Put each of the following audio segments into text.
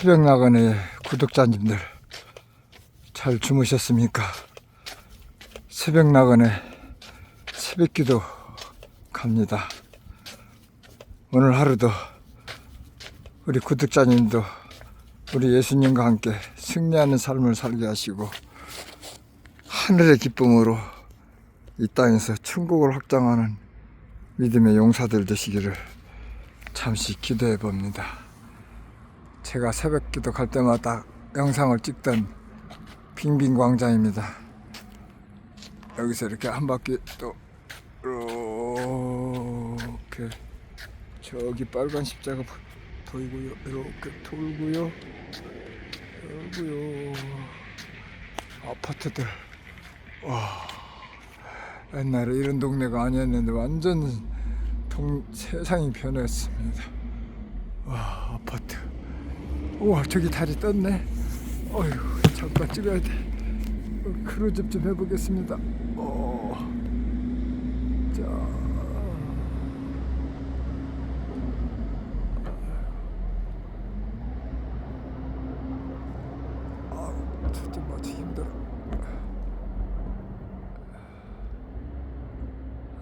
새벽 나간의 구독자님들 잘 주무셨습니까? 새벽 나간의 새벽기도 갑니다. 오늘 하루도 우리 구독자님도 우리 예수님과 함께 승리하는 삶을 살게 하시고 하늘의 기쁨으로 이 땅에서 천국을 확장하는 믿음의 용사들 되시기를 잠시 기도해 봅니다. 제가 새벽 기도 갈 때마다 영상을 찍던 빙빙 광장입니다. 여기서 이렇게 한 바퀴 또 이렇게 저기 빨간 십자가 보- 보이고요. 이렇게 돌고요. 돌고요. 아파트들. 와. 옛날에 이런 동네가 아니었는데 완전 동, 세상이 변했습니다. 와 아파트. 우와 저기 다리 떴네. 어휴 잠깐 찍어야 돼. 어, 크루즈 좀 해보겠습니다. 어. 자. 아.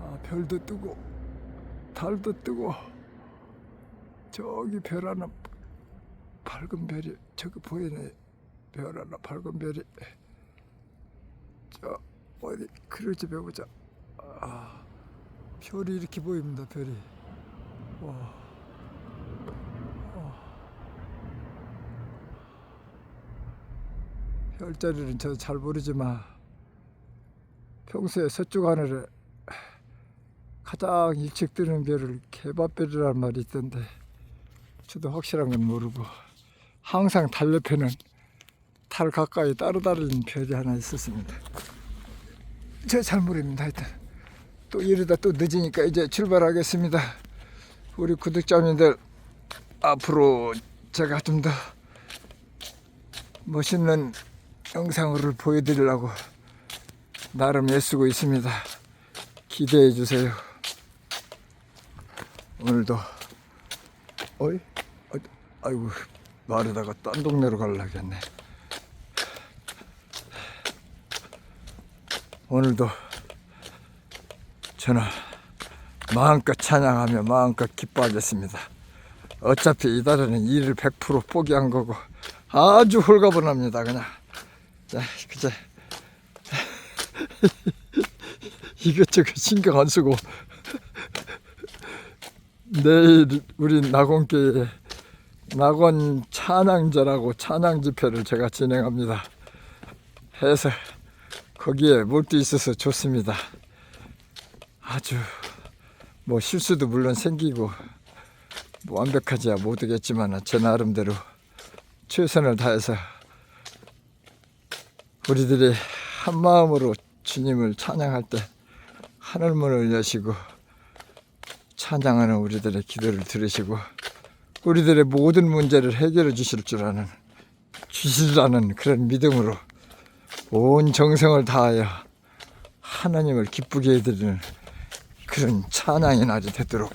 아, 별도 뜨고 달도 뜨고 저기 별 하나 밝은 별이 저기 보이네. 별 하나 밝은 별이. 저 어디 크루즈 해보자. 아 별이 이렇게 보입니다 별이. 와. 와. 별자리는 저 잘 모르지만 평소에 서쪽 하늘에 가장 일찍 뜨는 별을 개밥별이라는 말이 있던데 저도 확실한 건 모르고 항상 달 옆에는 달 가까이 따로다니는 별이 하나 있었습니다. 저잘 모릅니다. 하여튼 또 이러다 또 늦으니까 이제 출발하겠습니다. 우리 구독자님들 앞으로 제가 좀 더 멋있는 영상을 보여드리려고 나름 애쓰고 있습니다. 기대해 주세요. 오늘도 어이 어, 아이고 말하다가 딴 동네로 가려겠네. 오늘도 저는 마음껏 찬양하며 마음껏 기뻐하겠습니다. 어차피 이달에는 일을 100% 포기한 거고 아주 홀가분합니다. 그냥 자 그제 이것저것 신경 안 쓰고 내일 우리 낙원교회 낙원 찬양제라고 찬양 집회를 제가 진행합니다. 해서 거기에 몰두 있어서 좋습니다. 아주 뭐 실수도 물론 생기고 뭐 완벽하지야 못하겠지만 제 나름대로 최선을 다해서 우리들이 한 마음으로 주님을 찬양할 때 하늘문을 여시고 찬양하는 우리들의 기도를 들으시고 우리들의 모든 문제를 해결해 주실 줄 아는 주시라는 그런 믿음으로 온 정성을 다하여 하나님을 기쁘게 해드리는 그런 찬양의 날이 되도록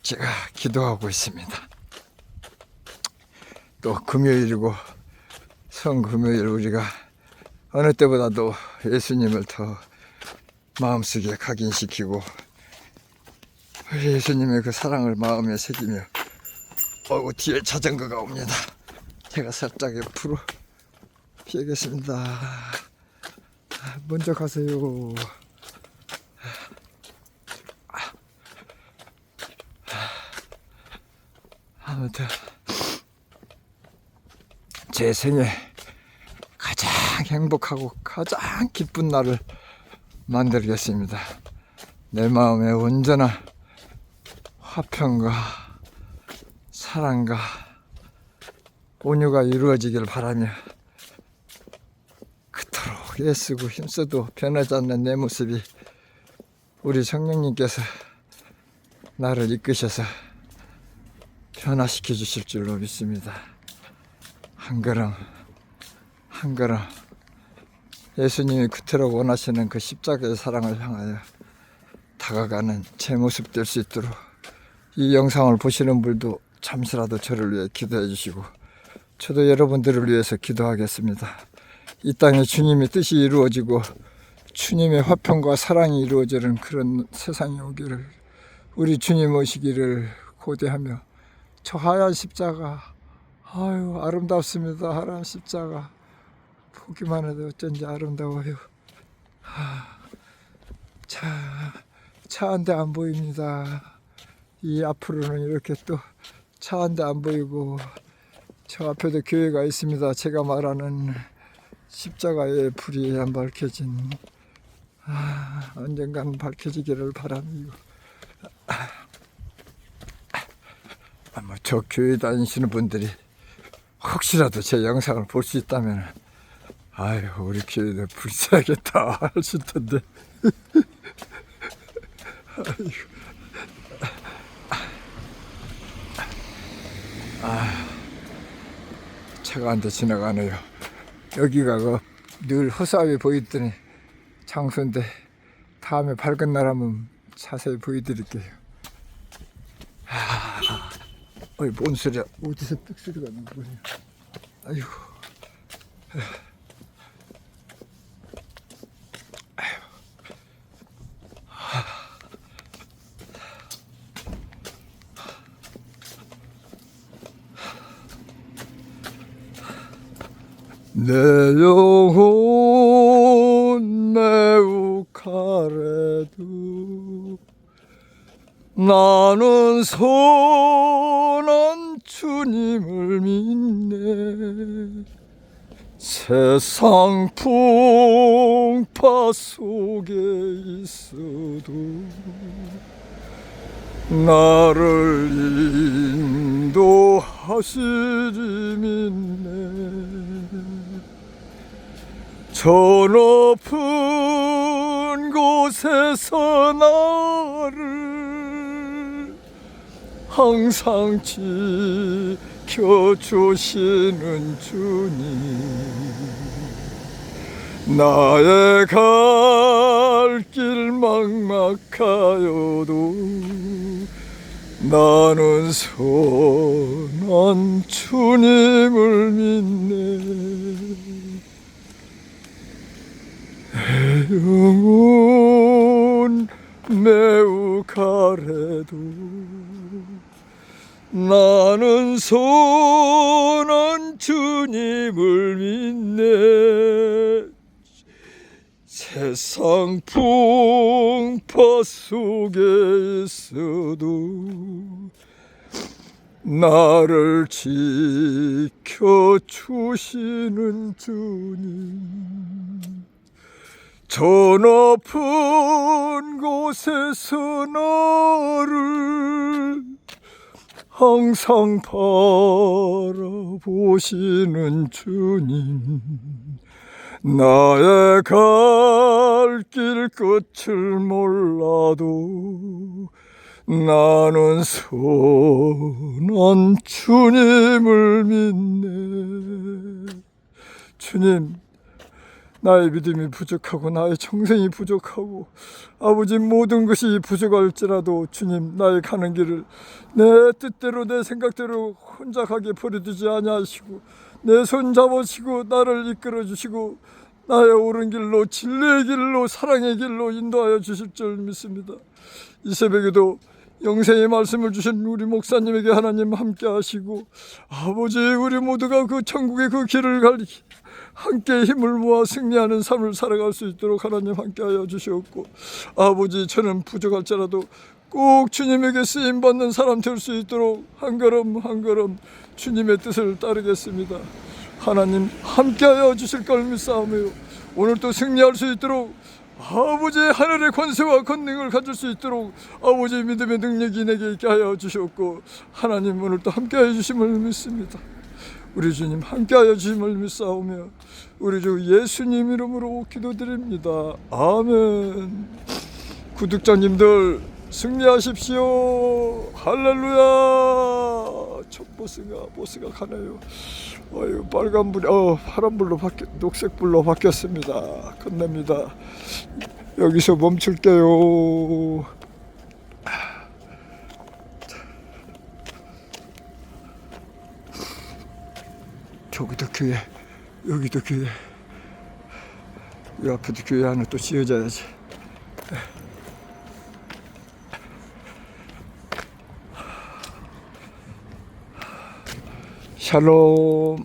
제가 기도하고 있습니다. 또 금요일이고 성금요일 우리가 어느 때보다도 예수님을 더 마음속에 각인시키고 예수님의 그 사랑을 마음에 새기며 어우 뒤에 자전거가 옵니다. 제가 살짝 옆으로 피하겠습니다. 먼저 가세요. 아무튼 제 생에 가장 행복하고 가장 기쁜 날을 만들겠습니다. 내 마음에 온전한 화평과 사랑과 온유가 이루어지길 바라며 그토록 애쓰고 힘써도 변하지 않는 내 모습이 우리 성령님께서 나를 이끄셔서 변화시켜 주실 줄로 믿습니다. 한 걸음 한 걸음 예수님이 그토록 원하시는 그 십자가의 사랑을 향하여 다가가는 제 모습 될 수 있도록 이 영상을 보시는 분도 잠시라도 저를 위해 기도해 주시고 저도 여러분들을 위해서 기도하겠습니다. 이 땅에 주님의 뜻이 이루어지고 주님의 화평과 사랑이 이루어지는 그런 세상이 오기를 우리 주님 오시기를 고대하며 저 하얀 십자가 아유 아름답습니다 하얀 십자가. 보기만 해도 어쩐지 아름다워요. 차차 한 대 안 보입니다. 이 앞으로는 이렇게 또 차 한 대 안 보이고 저 앞에도 교회가 있습니다 제가 말하는 십자가의 불이 안 밝혀진 아, 언젠가는 밝혀지기를 바랍니다. 아, 뭐저 교회 다니시는 분들이 혹시라도 제 영상을 볼 수 있다면 아유 우리 교회도 불사야겠다 하실 텐데 아이고. 아, 차가 한 대 지나가네요. 여기가 그 늘 허수아비 보이더니 장소인데 다음에 밝은 날 한번 자세히 보여드릴게요. 아, 어이 뭔 소리야? 어디서 삑 소리가 나는 거야? 아이고. 내 영혼 매우 가래도 나는 선한 주님을 믿네. 세상 풍파 속에 있어도 나를 인도하시리 믿네 저 높은 곳에서 나를 항상 지켜주시는 주님. 나의 갈 길 막막하여도 나는 선한 주님을 믿네 영혼 매우 가래도 나는 선한 주님을 믿네. 세상 풍파 속에 있어도 나를 지켜주시는 주님 저 높은 곳에서 나를 항상 바라보시는 주님 나의 갈 길 끝을 몰라도 나는 선한 주님을 믿네. 주님 나의 믿음이 부족하고 나의 정성이 부족하고 아버지 모든 것이 부족할지라도 주님 나의 가는 길을 내 뜻대로 내 생각대로 혼자 가게 버려두지 아니하시고 내 손 잡으시고 나를 이끌어 주시고 나의 옳은 길로 진리의 길로 사랑의 길로 인도하여 주실 줄 믿습니다. 이 새벽에도 영생의 말씀을 주신 우리 목사님에게 하나님 함께 하시고 아버지 우리 모두가 그 천국의 그 길을 갈 함께 힘을 모아 승리하는 삶을 살아갈 수 있도록 하나님 함께하여 주시옵고 아버지 저는 부족할지라도 꼭 주님에게 쓰임 받는 사람 될 수 있도록 한 걸음 한 걸음 주님의 뜻을 따르겠습니다. 하나님 함께하여 주실 걸 믿사오며 오늘도 승리할 수 있도록 아버지 하늘의 권세와 권능을 가질 수 있도록 아버지 믿음의 능력이 내게 있게 하여 주셨고 하나님 오늘도 함께하여 주심을 믿습니다. 우리 주님 함께하여 주심을 믿사오며 우리 주 예수님 이름으로 기도드립니다. 아멘. 구독자님들 승리하십시오. 할렐루야. 첫 보스가 가네요. 어유 빨간 불이 어 파란 불로 바뀌 녹색 불로 바뀌었습니다. 끝냅니다. 여기서 멈출게요. 저기도 교회, 여기도 교회. 이 앞에도 교회 하나 또 지어져야지. 샬롬.